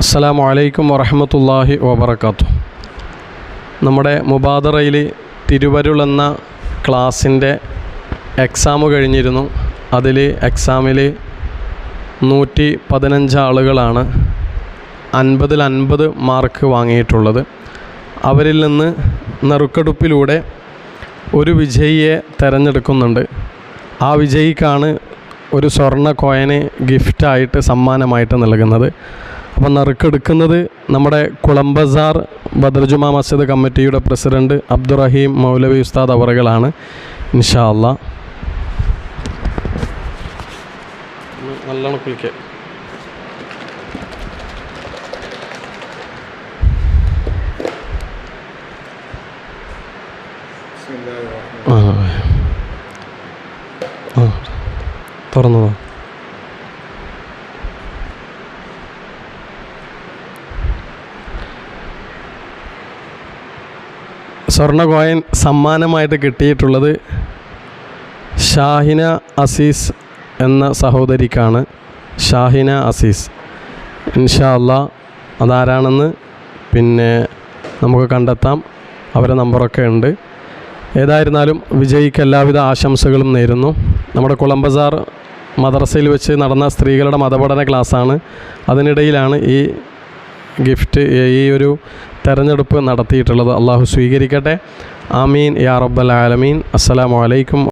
അസ്സലാമു വലൈക്കും വറഹമത്തല്ലാഹി വബർക്കാത്തു നമ്മുടെ മുബാദറയിൽ തിരുവരുൾ എന്ന ക്ലാസ്സിന്റെ എക്സാം കഴിഞ്ഞിരുന്നു. അതിൽ എക്സാമിൽ നൂറ്റി പതിനഞ്ച് ആളുകളാണ് അൻപതിൽ അൻപത് മാർക്ക് വാങ്ങിയിട്ടുള്ളത്. അവരിൽ നിന്ന് നറുക്കെടുപ്പിലൂടെ ഒരു വിജയിയെ തിരഞ്ഞെടുക്കുന്നുണ്ട്. ആ വിജയിക്കാണ് ഒരു സ്വർണ കോയന് ഗിഫ്റ്റായിട്ട് സമ്മാനമായിട്ട് നൽകുന്നത്. അപ്പം നറുക്കെടുക്കുന്നത് നമ്മുടെ കുളംബസാർ ബദർജുമാ മസ്ജിദ് കമ്മിറ്റിയുടെ പ്രസിഡന്റ് അബ്ദുറഹീം മൗലവി ഉസ്താദ് അവറുകളാണ്. ഇൻഷാ അല്ല നല്ലോണം കുളിക്കുക ആ സ്വർണ കോയൻ സമ്മാനമായിട്ട് കിട്ടിയിട്ടുള്ളത് ഷാഹിന അസീസ് എന്ന സഹോദരിക്കാണ്. ഷാഹിന അസീസ്. ഇൻഷാ അല്ല അതാരാണെന്ന് പിന്നെ നമുക്ക് കണ്ടെത്താം. അവരെ നമ്പറൊക്കെ ഉണ്ട്. ഏതായിരുന്നാലും വിജയിക്ക് എല്ലാവിധ ആശംസകളും നേരുന്നു. നമ്മുടെ കുളമ്പസാർ മദ്രസയിൽ വെച്ച് നടന്ന സ്ത്രീകളുടെ മതപഠന ക്ലാസ്സാണ്. അതിനിടയിലാണ് ഈ ഗിഫ്റ്റ് ഈ ഒരു തെരഞ്ഞെടുപ്പ് നടത്തിയിട്ടുള്ളത് അള്ളാഹു സ്വീകരിക്കട്ടെ. ആമീൻ. യാ റബ്ബൽ ആലമീൻ. അസ്സലാമു അലൈക്കും